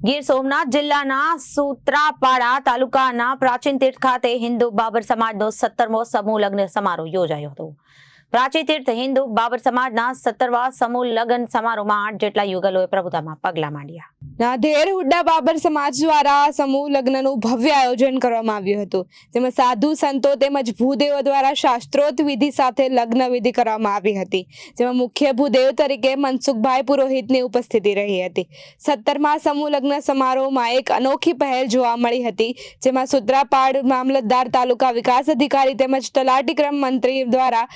ગીર સોમનાથ જિલ્લાના સુત્રાપાડા તાલુકાના પ્રાચીન તીર્થ ખાતે હિન્દુ બાબર સમાજનો સત્તરમો સમૂહ લગ્ન સમારોહ યોજાયો હતો. પ્રાચીન તીર્થ હિન્દુ બાબર સમાજના સત્તરવા સમૂહ લગ્ન સમારોહમાં આઠ જેટલા યુગલોએ પ્રભુતામાં પગલા માંડ્યા. નાધેર હુડ્ડા બાબર સમાજ દ્વારા સમૂહ લગ્નનું ભવ્ય આયોજન કરવામાં આવ્યું હતું. જેમાં સાધુ સંતો તેમજ ભૂદેવો દ્વારા શાસ્ત્રોત વિધિ સાથે લગ્ન વિધિ કરવામાં આવી હતી. જેમાં મુખ્ય ભૂદેવ તરીકે મનસુખભાઈ પુરોહિતની ઉપસ્થિતિ રહી હતી. સત્તરમા સમૂહ લગ્ન સમારોહમાં એક અનોખી પહેલ જોવા મળી હતી, જેમાં સુત્રાપાડ મામલતદાર તાલુકા વિકાસ અધિકારી તેમજ તલાટી ક્રમ મંત્રી દ્વારા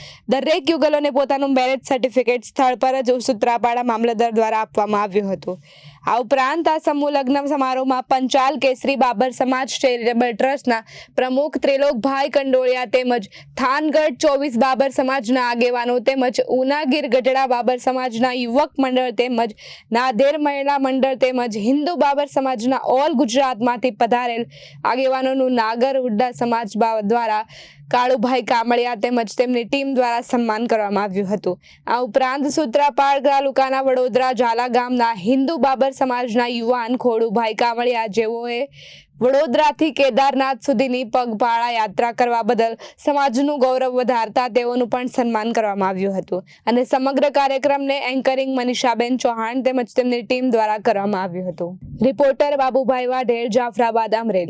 દરેક યુગલોને પોતાનું મેરેજ સર્ટિફિકેટ સ્થળ પર જ સુત્રાપાડા મામલતદાર દ્વારા આપવામાં આવ્યું હતું. આ ઉપરાંત આ સમૂહ લગ્ન સમારોહમાં પંચાલ કેસરી બાબર સમાજ ચેરિટેબલ ટ્રસ્ટના પ્રમુખ ત્રિલોકભાઈ કંડોળિયા તેમજ થાનગઢ ચોવીસ બાબર સમાજના આગેવાનો તેમજ ઉનાગીર ગઢડા બાબર સમાજના યુવક મંડળ તેમજ નાદેર મહિલા મંડળ તેમજ હિન્દુ બાબર સમાજના ઓલ ગુજરાતમાંથી પધારેલ આગેવાનોનું નાગર હુડ્ડા સમાજ દ્વારા કાળુભાઈ કામળિયા તેમજ તેમની ટીમ દ્વારા સન્માન કરવામાં આવ્યું હતું. આ ઉપરાંત સૂત્રાપાડ તાલુકાના વડોદરા ઝાલા ગામના હિન્દુ બાબર સમાજના યુવાન ખોડુભાઈ કામળિયા જેઓએ વડોદરાથી કેદારનાથ સુધીની પગપાળા યાત્રા કરવા બદલ સમાજનું ગૌરવ વધારતા તેઓનું પણ સન્માન કરવામાં આવ્યું હતું અને સમગ્ર કાર્યક્રમને એન્કરિંગ મનીષાબેન ચૌહાણ તેમજ તેમની ટીમ દ્વારા કરવામાં આવ્યું હતું. રિપોર્ટર બાબુભાઈ વાઢેર, જાફરાબાદ, અમરેલી.